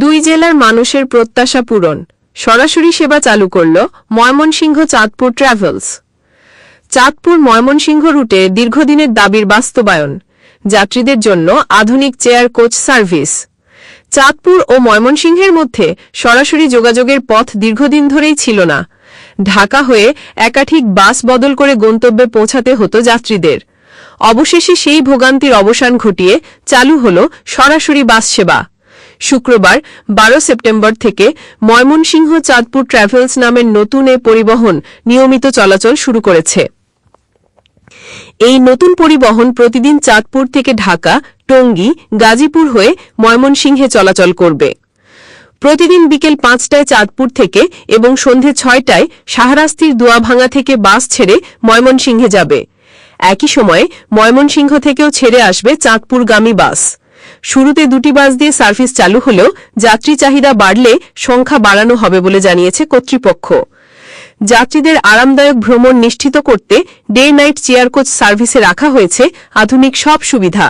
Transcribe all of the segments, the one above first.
দুই জেলার মানুষের প্রত্যাশা পূরণ। সরাসরি সেবা চালু করল ময়মনসিংহ চাঁদপুর ট্রাভেলস। চাঁদপুর ময়মনসিংহ রুটে দীর্ঘদিনের দাবির বাস্তবায়ন, যাত্রীদের জন্য আধুনিক চেয়ার কোচ সার্ভিস। চাঁদপুর ও ময়মনসিংহের মধ্যে সরাসরি যোগাযোগের পথ দীর্ঘদিন ধরেই ছিল না। ঢাকা হয়ে একাধিক বাস বদল করে গন্তব্যে পৌঁছাতে হতো যাত্রীদের। অবশেষে সেই ভোগান্তির অবসান ঘটিয়ে চালু হল সরাসরি বাস সেবা। শুক্রবার, বারো সেপ্টেম্বর থেকে ময়মনসিংহ চাঁদপুর ট্রাভেলস নামের নতুন এ পরিবহন নিয়মিত চলাচল শুরু করেছে। এই নতুন পরিবহন প্রতিদিন চাঁদপুর থেকে ঢাকা, টঙ্গী, গাজীপুর হয়ে ময়মনসিংহে চলাচল করবে। প্রতিদিন বিকেল পাঁচটায় চাঁদপুর থেকে এবং সন্ধে ছয়টায় শাহরাস্তির দোয়াভাঙা থেকে বাস ছেড়ে ময়মনসিংহে যাবে। একই সময়ে ময়মনসিংহ থেকেও ছেড়ে আসবে চাঁদপুরগামী বাস। শুরুতে দুটি বাস দিয়ে সার্ভিস চালু হলেও যাত্রী চাহিদা বাড়লে সংখ্যা বাড়ানো হবে বলে জানিয়েছে কর্তৃপক্ষ। যাত্রীদের আরামদায়ক ভ্রমণ নিশ্চিত করতে ডে নাইট চেয়ার কোচ সার্ভিসে রাখা হয়েছে আধুনিক সব সুবিধা।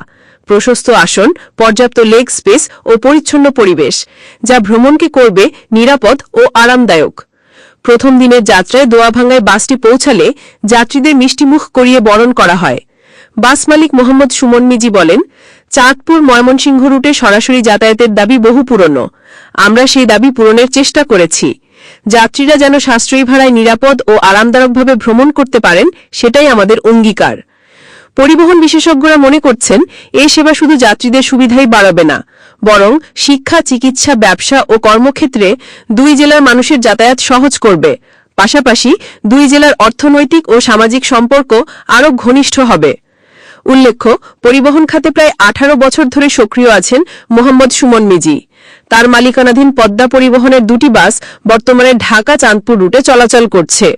প্রশস্ত আসন, পর্যাপ্ত লেগ স্পেস ও পরিচ্ছন্ন পরিবেশ, যা ভ্রমণকে করবে নিরাপদ ও আরামদায়ক। প্রথম দিনের যাত্রায় দোয়াভাঙ্গায় বাসটি পৌঁছালে যাত্রীদের মিষ্টিমুখ করিয়ে বরণ করা হয়। বাস মালিক মোহাম্মদ সুমন মিজি বলেন চাঁদপুর ময়মনসিংহ রুটে সরাসরি যাতায়াতের দাবি বহু পুরনো। আমরা সেই দাবি পূরণের চেষ্টা করেছি। যাত্রীরা যেন সাশ্রয়ী ভাড়ায় নিরাপদ ও আরামদায়কভাবে ভ্রমণ করতে পারেন, সেটাই আমাদের অঙ্গীকার। পরিবহন বিশেষজ্ঞরা মনে করছেন এই সেবা শুধু যাত্রীদের সুবিধাই বাড়াবে না, বরং শিক্ষা, চিকিৎসা, ব্যবসা ও কর্মক্ষেত্রে দুই জেলার মানুষের যাতায়াত সহজ করবে। পাশাপাশি দুই জেলার অর্থনৈতিক ও সামাজিক সম্পর্ক আরও ঘনিষ্ঠ হবে। উল্লেখ্য, পরিবহন খাতে প্রায় আঠারো বছর ধরে সক্রিয় আছেন মোহাম্মদ সুমন মিজি। তার মালিকানাধীন পদ্মা পরিবহনের দুটি বাস বর্তমানে ঢাকা চাঁদপুর রুটে চলাচল করছে।